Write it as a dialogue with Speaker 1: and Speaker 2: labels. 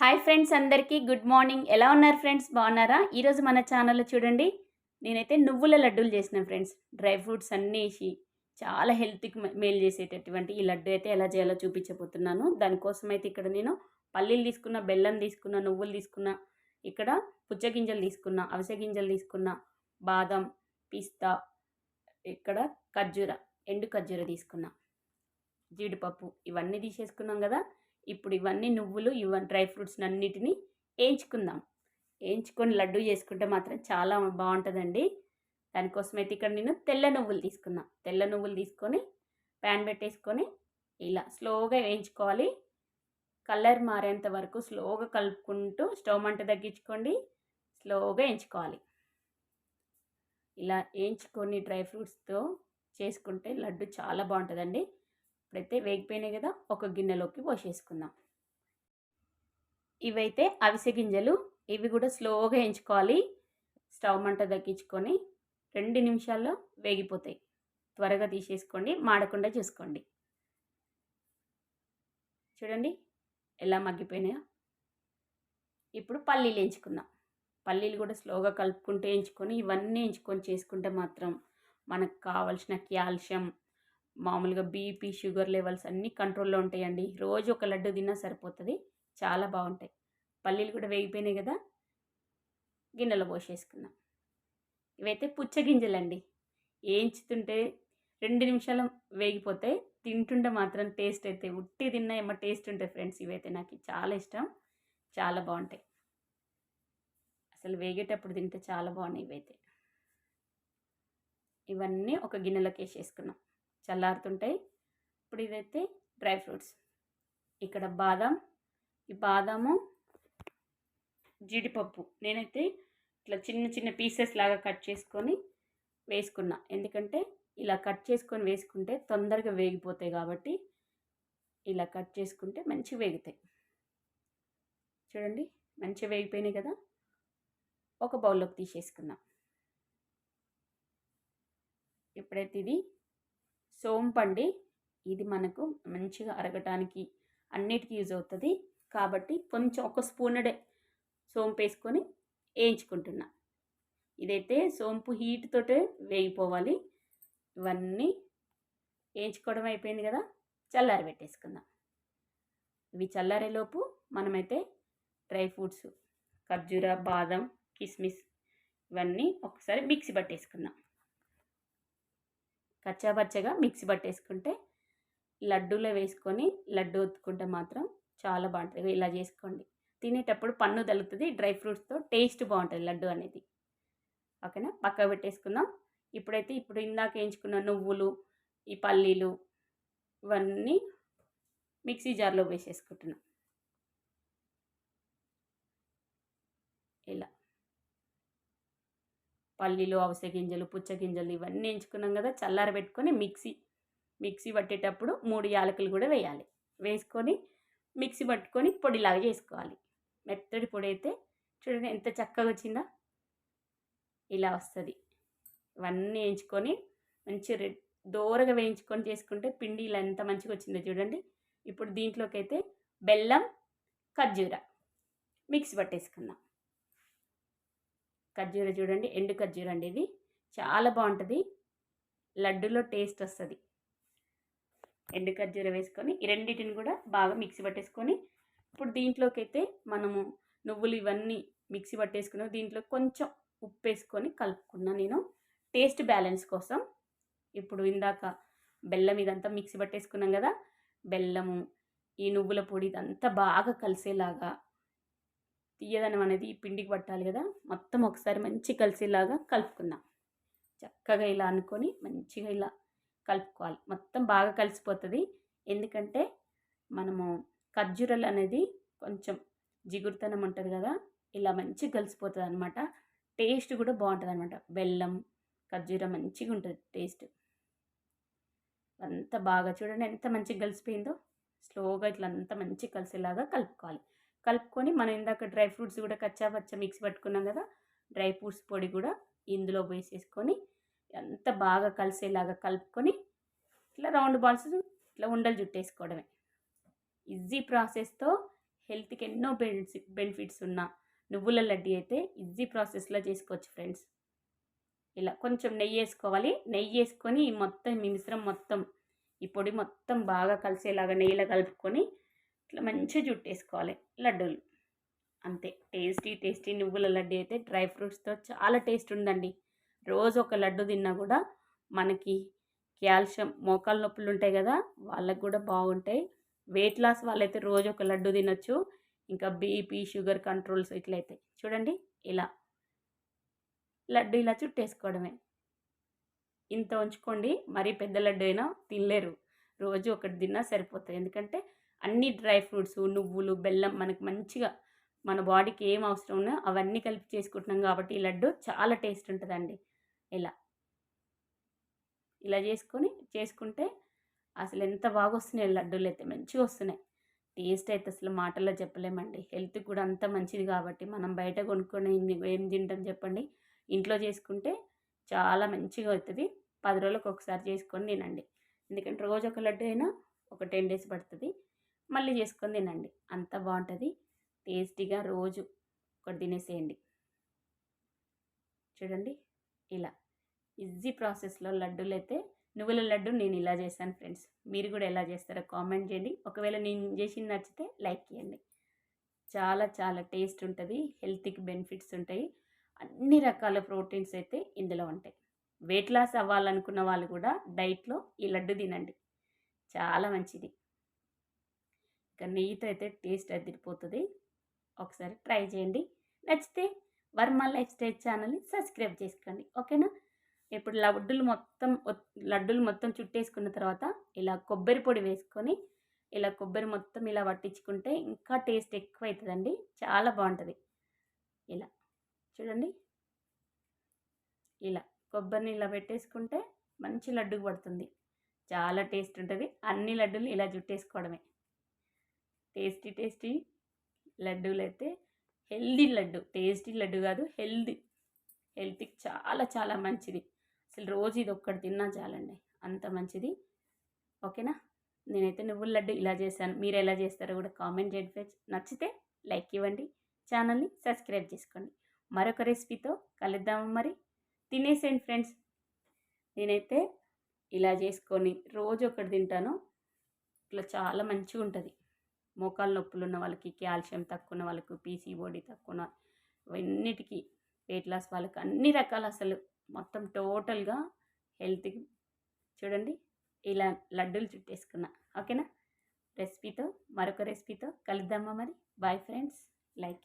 Speaker 1: Hi friends అందరికీ good morning ఎలా ఉన్నారు ఫ్రెండ్స్ బాగున్నారా? ఈరోజు మన ఛానల్లో చూడండి. నేనైతే నువ్వుల లడ్డూలు చేసిన ఫ్రెండ్స్ డ్రై ఫ్రూట్స్ అన్నీ వేసి చాలా హెల్త్కి మేలు చేసేటటువంటి ఈ లడ్డు అయితే ఎలా చేయాలో చూపించబోతున్నాను. దానికోసం అయితే ఇక్కడ నేను పల్లీలు తీసుకున్న బెల్లం తీసుకున్న నువ్వులు తీసుకున్న ఇక్కడ పుచ్చగింజలు తీసుకున్న అవిసె గింజలు తీసుకున్న బాదం పిస్తా ఇక్కడ ఖర్జూర ఎండు ఖర్జూర తీసుకున్నా జీడిపప్పు ఇవన్నీ తీసేసుకున్నాం కదా. ఇప్పుడు ఇవన్నీ నువ్వులు ఇవన్నీ డ్రై ఫ్రూట్స్ అన్నిటిని వేయించుకుందాం వేయించుకొని లడ్డు చేసుకుంటే మాత్రం చాలా బాగుంటుందండి. దానికోసం అయితే ఇక్కడ నేను తెల్ల నువ్వులు తీసుకుందాం తెల్ల నువ్వులు తీసుకొని ప్యాన్ పెట్టేసుకొని ఇలా స్లోగా వేయించుకోవాలి. కలర్ మారేంత వరకు స్లోగా కలుపుకుంటూ స్టవ్ మంట తగ్గించుకోండి. స్లోగా వేయించుకోవాలి. ఇలా వేయించుకొని డ్రై ఫ్రూట్స్తో చేసుకుంటే లడ్డు చాలా బాగుంటుందండి. ఇప్పుడైతే వేగిపోయినాయి కదా ఒక గిన్నెలోకి పోసేసుకుందాం. ఇవైతే అవిసె గింజలు ఇవి కూడా స్లోగా ఎంచుకోవాలి. స్టవ్ మంట తగ్గించుకొని రెండు నిమిషాల్లో వేగిపోతాయి. త్వరగా తీసేసుకోండి మాడకుండా చూసుకోండి. చూడండి ఎలా మగ్గిపోయినాయో. ఇప్పుడు పల్లీలు ఎంచుకుందాం. పల్లీలు కూడా స్లోగా కలుపుకుంటూ ఎంచుకొని ఇవన్నీ ఎంచుకొని చేసుకుంటే మాత్రం మనకు కావలసిన క్యాల్షియం మామూలుగా బీపీ షుగర్ లెవెల్స్ అన్నీ కంట్రోల్లో ఉంటాయండి. రోజు ఒక లడ్డు తిన్నా సరిపోతుంది. చాలా బాగుంటాయి. పల్లీలు కూడా వేగిపోయినాయి కదా? గిన్నెలో పోసేసుకుందాం. ఇవైతే పుచ్చగింజలండి. వేయించుతుంటే రెండు నిమిషాలు వేగిపోతాయి తింటుంటే మాత్రం టేస్ట్ అయితే ఉట్టి తిన్నా ఏమో టేస్ట్ ఉంటాయి ఫ్రెండ్స్. ఇవైతే నాకు చాలా ఇష్టం. చాలా బాగుంటాయి. అసలు వేగేటప్పుడు తింటే చాలా బాగున్నాయి ఇవైతే. ఇవన్నీ ఒక గిన్నెలోకి వేసేసుకున్నాం చల్లారుతుంటాయి. ఇప్పుడు ఇదైతే డ్రై ఫ్రూట్స్. ఇక్కడ బాదం ఈ బాదాము జీడిపప్పు. నేనైతే ఇట్లా చిన్న చిన్న పీసెస్ లాగా కట్ చేసుకొని వేసుకున్నా. ఎందుకంటే ఇలా కట్ చేసుకొని వేసుకుంటే తొందరగా వేగిపోతాయి కాబట్టి ఇలా కట్ చేసుకుంటే మంచిగా వేగుతాయి. చూడండి మంచిగా వేగిపోయినాయి కదా. ఒక బౌల్లోకి తీసేసుకుందాం. ఇప్పుడైతే ఇది సోంపండి. ఇది మనకు మంచిగా అరగటానికి అన్నిటికీ యూజ్ అవుతుంది. కాబట్టి కొంచెం ఒక స్పూనడే సోంపు వేసుకొని వేయించుకుంటున్నా. ఇదైతే సోంపు హీట్తో వేగిపోవాలి. ఇవన్నీ వేయించుకోవడం అయిపోయింది కదా. చల్లారి పెట్టేసుకుందాం. ఇవి చల్లారేలోపు మనమైతే డ్రై ఫ్రూట్స్ ఖర్జూర బాదం కిస్మిస్ ఇవన్నీ ఒకసారి మిక్సీ పట్టేసుకుందాం. కచ్చాపచ్చగా మిక్సీ పట్టేసుకుంటే లడ్డూలో వేసుకొని లడ్డు ఒత్తుకుంటే మాత్రం చాలా బాగుంటుంది. ఇలా చేసుకోండి. తినేటప్పుడు పన్ను తగులుతుంది డ్రై ఫ్రూట్స్తో టేస్ట్ బాగుంటుంది లడ్డు అనేది. ఓకేనా? పక్క పెట్టేసుకుందాం. ఇప్పుడైతే ఇప్పుడు ఇందాక వేయించుకున్న నువ్వులు ఈ పల్లీలు ఇవన్నీ మిక్సీ జార్లో వేసేసుకుంటున్నాం ఇలా పల్లీలు అవసె గింజలు పుచ్చగింజలు ఇవన్నీ ఎంచుకున్నాం కదా చల్లారబెట్టుకొని మిక్సీ మిక్సీ పట్టేటప్పుడు మూడు యాలకులు కూడా వేయాలి. వేసుకొని మిక్సీ పట్టుకొని పొడిలాగా చేసుకోవాలి. మెత్తడి పొడి అయితే చూడండి ఎంత చక్కగా వచ్చిందా? ఇలా వస్తుంది. ఇవన్నీ వేయించుకొని మంచి రెడ్ దూరగా వేయించుకొని చేసుకుంటే పిండి ఇలా ఎంత మంచిగా వచ్చిందో చూడండి. ఇప్పుడు దీంట్లోకి అయితే బెల్లం ఖర్జూర మిక్సీ పట్టేసుకుందాం. ఖర్జూర చూడండి ఎండు ఖర్జూర అండి ఇది. చాలా బాగుంటుంది. లడ్డులో టేస్ట్ వస్తుంది. ఎండు ఖర్జూర వేసుకొని ఈ రెండింటిని కూడా బాగా మిక్సీ పట్టేసుకొని ఇప్పుడు దీంట్లోకి అయితే మనము నువ్వులు ఇవన్నీ మిక్సీ పట్టేసుకున్నాం. దీంట్లో కొంచెం ఉప్పు వేసుకొని కలుపుకున్నా నేను. టేస్ట్ బ్యాలెన్స్ కోసం. ఇప్పుడు ఇందాక బెల్లం ఇదంతా మిక్సీ పట్టేసుకున్నాం కదా బెల్లము ఈ నువ్వుల పొడి ఇదంతా బాగా కలిసేలాగా తీయదనం అనేది పిండికి పట్టాలి కదా. మొత్తం ఒకసారి మంచి కలిసేలాగా కలుపుకుందాం. చక్కగా ఇలా అనుకొని మంచిగా ఇలా కలుపుకోవాలి. మొత్తం బాగా కలిసిపోతుంది. ఎందుకంటే మనము ఖర్జూరలు అనేది కొంచెం జిగురుతనం ఉంటుంది కదా. ఇలా మంచిగా కలిసిపోతుంది అనమాట టేస్ట్ కూడా బాగుంటుంది అనమాట బెల్లం ఖర్జూరం మంచిగా ఉంటుంది టేస్ట్. అంత బాగా చూడండి ఎంత మంచిగా కలిసిపోయిందో. స్లోగా ఇట్లా అంతా మంచిగా కలిసేలాగా కలుపుకోవాలి. కలుపుకొని మనం ఇందాక డ్రై ఫ్రూట్స్ కూడా కచ్చా పచ్చ మిక్స్ పట్టుకున్నాం కదా డ్రై ఫ్రూట్స్ పొడి కూడా ఇందులో వేసేసుకొని ఎంత బాగా కలిసేలాగా కలుపుకొని ఇట్లా రౌండ్ బాల్స్ ఇట్లా ఉండలు జుట్టేసుకోవడమే ఈజీ ప్రాసెస్తో హెల్త్కి ఎన్నో బెనిఫిట్స్ బెనిఫిట్స్ ఉన్న నువ్వుల లడ్డి అయితే ఈజీ ప్రాసెస్లో చేసుకోవచ్చు ఫ్రెండ్స్. ఇలా కొంచెం నెయ్యి వేసుకోవాలి. నెయ్యి వేసుకొని మొత్తం ఈ మిశ్రం మొత్తం ఈ పొడి మొత్తం బాగా కలిసేలాగా నెయ్యిలో కలుపుకొని ఇట్లా మంచిగా జుట్టేసుకోవాలి లడ్డూలు. అంతే. టేస్టీ టేస్టీ నువ్వుల లడ్డు అయితే డ్రై ఫ్రూట్స్తో చాలా టేస్ట్ ఉందండి. రోజు ఒక లడ్డు తిన్నా కూడా మనకి కాల్షియం మోకాళ్ళ నొప్పులు ఉంటాయి కదా వాళ్ళకు కూడా బాగుంటాయి. వెయిట్ లాస్ వాళ్ళైతే రోజు ఒక లడ్డు తినొచ్చు. ఇంకా బీపీ షుగర్ కంట్రోల్స్ ఇట్లయితే. చూడండి ఇలా. లడ్డు ఇలా చుట్టేసుకోవడమే. ఇంత ఉంచుకోండి మరీ పెద్ద లడ్డు అయినా తినలేరు. రోజు ఒకటి తిన్నా సరిపోతుంది ఎందుకంటే అన్ని డ్రై ఫ్రూట్స్ నువ్వులు బెల్లం మనకు మంచిగా మన బాడీకి ఏం అవసరం ఉన్నా అవన్నీ కలిపి చేసుకుంటున్నాం కాబట్టి ఈ లడ్డు చాలా టేస్ట్ ఉంటుందండి. ఇలా ఇలా చేసుకొని చేసుకుంటే అసలు ఎంత బాగా వస్తున్నాయి లడ్డూలు అయితే మంచిగా వస్తున్నాయి. టేస్ట్ అయితే అసలు మాటల్లో చెప్పలేమండి. హెల్త్ కూడా అంత మంచిది కాబట్టి మనం బయట కొనుక్కొని ఏం తింటాం చెప్పండి. ఇంట్లో చేసుకుంటే చాలా మంచిగా అవుతుంది. పది రోజులకు ఒకసారి చేసుకొని తినండి. ఎందుకంటే రోజు ఒక లడ్డు అయినా ఒక టెన్ డేస్ పడుతుంది. మళ్ళీ చేసుకొని తినండి. అంత బాగుంటుంది. టేస్టీగా రోజు ఒకటి తినేసేయండి. చూడండి ఇలా. ఈజీ ప్రాసెస్లో లడ్డూలు అయితే నువ్వుల లడ్డు నేను ఇలా చేశాను ఫ్రెండ్స్. మీరు కూడా ఎలా చేస్తారో కామెంట్ చేయండి. ఒకవేళ నేను చేసింది నచ్చితే లైక్ చేయండి. చాలా చాలా టేస్ట్ ఉంటుంది. హెల్త్కి బెనిఫిట్స్ ఉంటాయి. అన్ని రకాల ప్రోటీన్స్ అయితే ఇందులో ఉంటాయి. వెయిట్ లాస్ అవ్వాలనుకున్న వాళ్ళు కూడా డైట్లో ఈ లడ్డు తినండి. చాలా మంచిది. ఇంకా నెయ్యితో అయితే టేస్ట్ అదిరిపోతుంది ఒకసారి ట్రై చేయండి. నచ్చితే వర్మ లైఫ్ స్టైల్ ఛానల్ని సబ్స్క్రైబ్ చేసుకోండి. ఓకేనా? ఇప్పుడు లడ్డులు మొత్తం లడ్డులు మొత్తం చుట్టేసుకున్న తర్వాత ఇలా కొబ్బరి పొడి వేసుకొని ఇలా కొబ్బరి మొత్తం ఇలా పట్టించుకుంటే ఇంకా టేస్ట్ ఎక్కువ అవుతుందండి చాలా బాగుంటుంది. ఇలా. చూడండి. ఇలా. కొబ్బరిని ఇలా పెట్టేసుకుంటే మంచి లడ్డు పడుతుంది. చాలా టేస్ట్ ఉంటుంది. అన్ని లడ్డులు ఇలా జుట్టేసుకోవడమే టేస్టీ టేస్టీ లడ్డూలు అయితే హెల్దీ లడ్డు. టేస్టీ లడ్డు కాదు హెల్దీ. హెల్త్కి చాలా చాలా మంచిది. అసలు రోజు ఇది ఒక్కటి తిన్నా చాలండి. అంత మంచిది. ఓకేనా? నేనైతే నువ్వుల లడ్డు ఇలా చేశాను. మీరు ఎలా చేస్తారో కూడా కామెంట్ చేయండి ఫ్రెండ్స్. నచ్చితే లైక్ ఇవ్వండి. ఛానల్ని సబ్స్క్రైబ్ చేసుకోండి. మరొక రెసిపీతో కలుద్దాము మరి. తినేసేయండి ఫ్రెండ్స్. నేనైతే ఇలా చేసుకొని రోజు ఒకటి తింటాను. ఇట్లా చాలా మంచిగా ఉంటుంది మోకాలు నొప్పులు ఉన్న వాళ్ళకి కాల్షియం తక్కువ ఉన్న వాళ్ళకు పీసీఓడి తక్కువ ఉన్న ఇవన్నిటికీ వెయిట్ లాస్ వాళ్ళకి అన్ని రకాల అసలు మొత్తం టోటల్గా హెల్త్కి చూడండి ఇలా లడ్డూలు చుట్టేసుకున్నా. ఓకేనా? రెసిపీతో మరొక రెసిపీతో కలుద్దామా మరి? Bye friends. లైక్